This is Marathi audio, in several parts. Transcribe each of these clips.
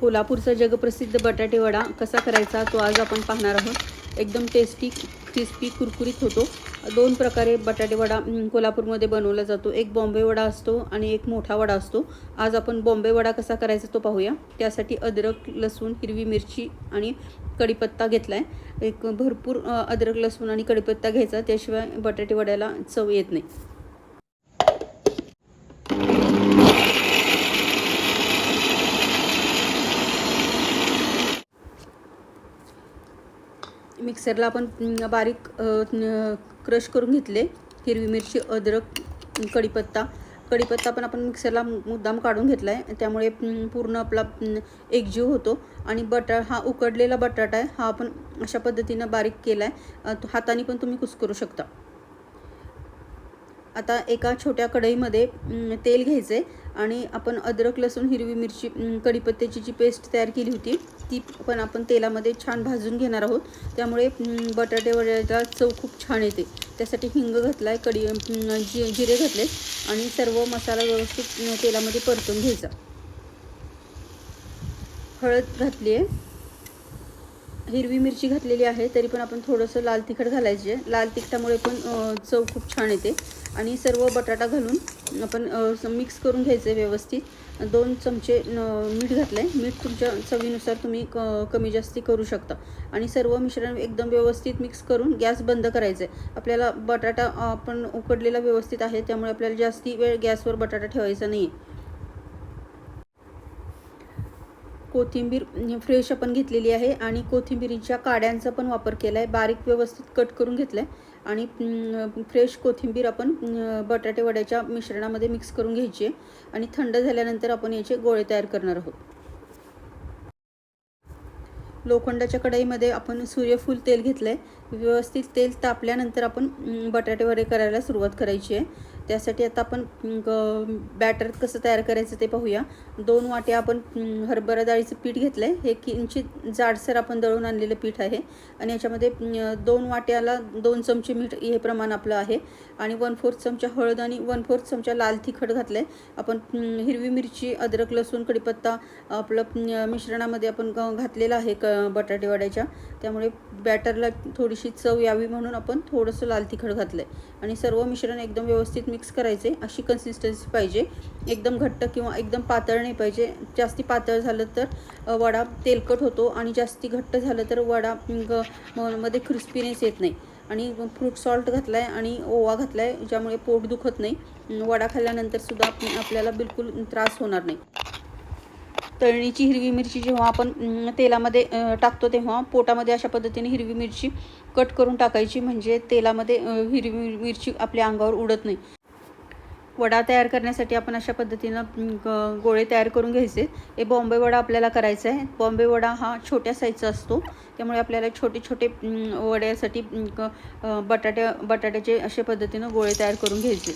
कोल्हापूरचा जगप्रसिद्ध बटाटेवडा कसा करायचा तो आज आपण पाहणार आहोत. एकदम टेस्टी क्रिस्पी कुरकुरीत होतो. दोन प्रकारे बटाटेवडा कोल्हापूरमध्ये बनवला जातो. एक बॉम्बे वडा असतो आणि एक मोठा वडा असतो. आज आपण बॉम्बे वडा कसा करायचा तो पाहूया. त्यासाठी अद्रक लसूण हिरवी मिरची आणि कढीपत्ता घेतला आहे एक भरपूर अद्रक लसूण आणि कढीपत्ता घ्यायचा. त्याशिवाय बटाटेवड्याला चव येत नाही. मिक्सरला आपण बारीक क्रश करून घेतले. हिरवी मिरची अद्रक कढीपत्ता. कढीपत्ता पण आपण मिक्सरला मुद्दाम काढून घेतला आहे त्यामुळे पूर्ण आपला एकजीव होतो. आणि बटा हा उकडलेला बटाटा आहे. हा आपण अशा पद्धतीनं बारीक केला आहे हाताने पण तुम्ही कुस्करू शकता. आता एका छोट्या कढईमध्ये तेल घ्यायचं आहे आणि आपण अद्रक लसूण हिरवी मिरची कढीपत्त्याची जी पेस्ट तयार केली होती ती पण आपण तेलामध्ये छान भाजून घेणार आहोत. त्यामुळे बटाटे वड्याला चव खूप छान येते. त्यासाठी हिंग घातला आहे कढी जि जिरे घातले आणि सर्व मसाला व्यवस्थित तेलामध्ये परतून घ्यायचा. हळद घातली आहे हिरवी मिरची घातलेली आहे तरी पण आपण थोडंसं लाल तिखट घालायचे. लाल तिखटामुळे पण चव खूप छान येते. आणि सर्व बटाटा घालून आपण मिक्स करून घ्यायचे व्यवस्थित. दोन चमचे मीठ घातलं आहे मीठ तुमच्या चवीनुसार तुम्ही क कमी जास्ती करू शकता. आणि सर्व मिश्रण एकदम व्यवस्थित मिक्स करून गॅस बंद करायचं आहे आपल्याला बटाटा आपण उकडलेला व्यवस्थित आहे त्यामुळे आपल्याला जास्ती वेळ गॅसवर बटाटा ठेवायचा नाही आहे कोथिंबीर फ्रेश आपण घेतलेली आहे आणि कोथिंबीरीच्या काड्यांचा पण वापर केला आहे बारीक व्यवस्थित कट करून घेतलं आहे आणि फ्रेश कोथिंबीर आपण बटाटेवड्याच्या बटाटे वड्याच्या मिश्रणामध्ये मिक्स करून घ्यायची आहे आणि थंड झाल्यानंतर आपण याचे गोळे तयार करणार आहोत. लोखंडाच्या कढईमध्ये आपण सूर्यफूल तेल घेतलं आहे व्यवस्थित तेल तापल्यानंतर आपण बटाटेवडे बटाटे वडे करायला सुरुवात करायची आहे. त्यासाठी आता आपण बॅटर कसं तयार करायचं ते पाहूया. दोन वाटे आपण हरभरा डाळीचं पीठ घेतलं आहे हे किंचित जाडसर आपण दळून आणलेलं पीठ आहे. आणि याच्यामध्ये दोन वाट्याला दोन चमचे मीठ हे प्रमाण आपलं आहे. आणि वन फोर्थ चमचा हळद आणि वन फोर्थ चमचा लाल तिखट घातलं आहे आपण हिरवी मिरची अद्रक लसूण कढीपत्ता आपलं मिश्रणामध्ये आपण घातलेला घातलेलं आहे क बटाटेवाड्याच्या त्यामुळे बॅटरला थोडीशी चव यावी म्हणून आपण थोडंसं लाल तिखट घातलं आहे आणि सर्व मिश्रण एकदम व्यवस्थित मिक्स करायचे अशी कन्सिस्टन्सी पाहिजे. एकदम घट्ट किंवा एकदम पातळ नाही पाहिजे. जास्ती पातळ झालं तर वडा तेलकट होतो आणि जास्ती घट्ट झालं तर वडा म- मध्ये क्रिस्पीनेस येत नाही. आणि फ्रूट सॉल्ट घातला आहे आणि ओवा घातला आहे ज्यामुळे पोट दुखत नाही. वडा खाल्ल्यानंतर सुद्धा आप- आपल्याला बिलकुल त्रास होणार नाही. तळणीची हिरवी मिरची जेव्हा आपण तेलामध्ये टाकतो तेव्हा पोटामध्ये अशा पद्धतीने हिरवी मिरची कट करून टाकायची. म्हणजे तेलामध्ये हिरवी मिरची आपल्या अंगावर उडत नाही. वडा तयार करण्यासाठी आपण अशा पद्धतीनं गोळे तयार करून घ्यायचे. हे बॉम्बे वडा आपल्याला करायचा आहे बॉम्बे वडा हा छोट्या साईजचा असतो. त्यामुळे आपल्याला छोटे छोटे वड्यासाठी बटाट्या बटाट्याचे अशा पद्धतीनं गोळे तयार करून घ्यायचे.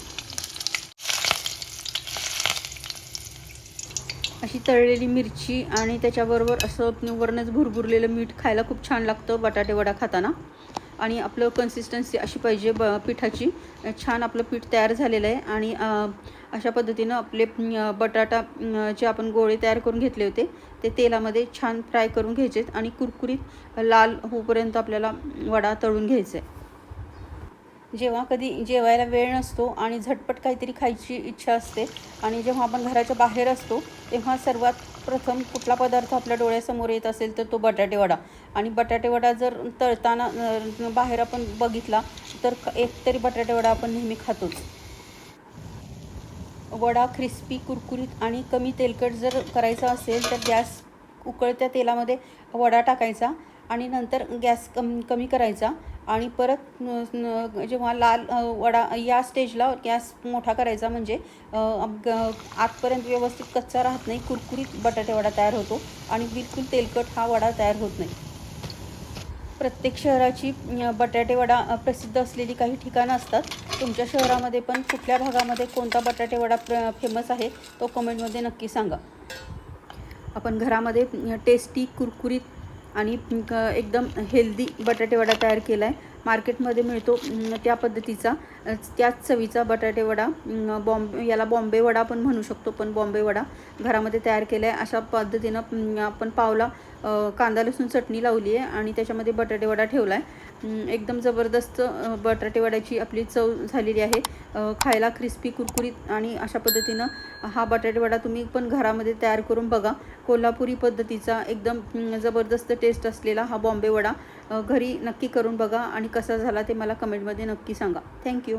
अशी तळलेली मिरची आणि त्याच्याबरोबर असं वरणच भुरभुरलेलं मीठ खायला खूप छान लागतं बटाटे वडा खाताना. आणि आपलं कन्सिस्टन्सी अशी पाहिजे ब पिठाची. छान आपलं पीठ तयार झालेलं आहे आणि अशा पद्धतीनं आपले बटाटा जे आपण गोळे तयार करून घेतले होते ते तेलामध्ये छान फ्राय करून घ्यायचे आणि कुरकुरीत लाल होईपर्यंत आपल्याला वडा तळून घ्यायचा आहे. जेव्हा कधी जेवायला वेळ नसतो आणि झटपट काहीतरी खायची इच्छा असते आणि जेव्हा आपण घराच्या बाहेर असतो तेव्हा सर्वात प्रथम कुठला पदार्थ आपल्या डोळ्यासमोर येत असेल तर तो बटाटेवडा आणि बटाटेवडा जर तळताना बाहेर आपण बघितला तर एकतरी एक तरी आपण नेहमी खातोच. वडा क्रिस्पी कुरकुरीत आणि कमी तेलकट जर करायचा असेल तर गॅस उकळत्या तेलामध्ये वडा टाकायचा आणि नंतर गॅस कम कमी करायचा. आणि परत न- न- जेव्हा लाल वडा या स्टेजला गॅस मोठा करायचा म्हणजे आतपर्यंत व्यवस्थित कच्चा राहत नाही कुरकुरीत बटाटे वडा तयार होतो आणि बिलकुल तेलकट हा वडा तयार होत नाही. प्रत्येक शहराची बटाटेवडा बटाटे वडा प्रसिद्ध असलेली काही ठिकाणं असतात. तुमच्या शहरामध्ये पण कुठल्या भागामध्ये कोणता बटाटे वडा प्र फेमस आहे तो कमेंटमध्ये नक्की सांगा. आपण घरामध्ये टेस्टी कुरकुरीत आणि एकदम हेल्दी बटाटे वडा तयार केला आहे मार्केटमध्ये मिळतो त्या पद्धतीचा त्याच चवीचा बटाटे वडा बॉम्बे याला बॉम्बे वडा पण म्हणू शकतो पण बॉम्बे वडा घरामध्ये तयार केला आहे अशा पद्धतीनं आपण पावला कांदा लसूण चटणी लावली आहे आणि त्याच्यामध्ये बटाटे वडा ठेवला आहे एकदम जबरदस्त बटाटे वड्याची आपली चव झालेली आहे. खायला क्रिस्पी कुरकुरीत आणि अशा पद्धतीनं हा बटाटे वडा तुम्ही पण घरामध्ये तयार करून बघा. कोल्हापुरी पद्धतीचा एकदम जबरदस्त टेस्ट असलेला हा बॉम्बे वडा. घरी नक्की करून बघा आणि कसा झाला ते मला कमेंटमध्ये नक्की सांगा. थँक्यू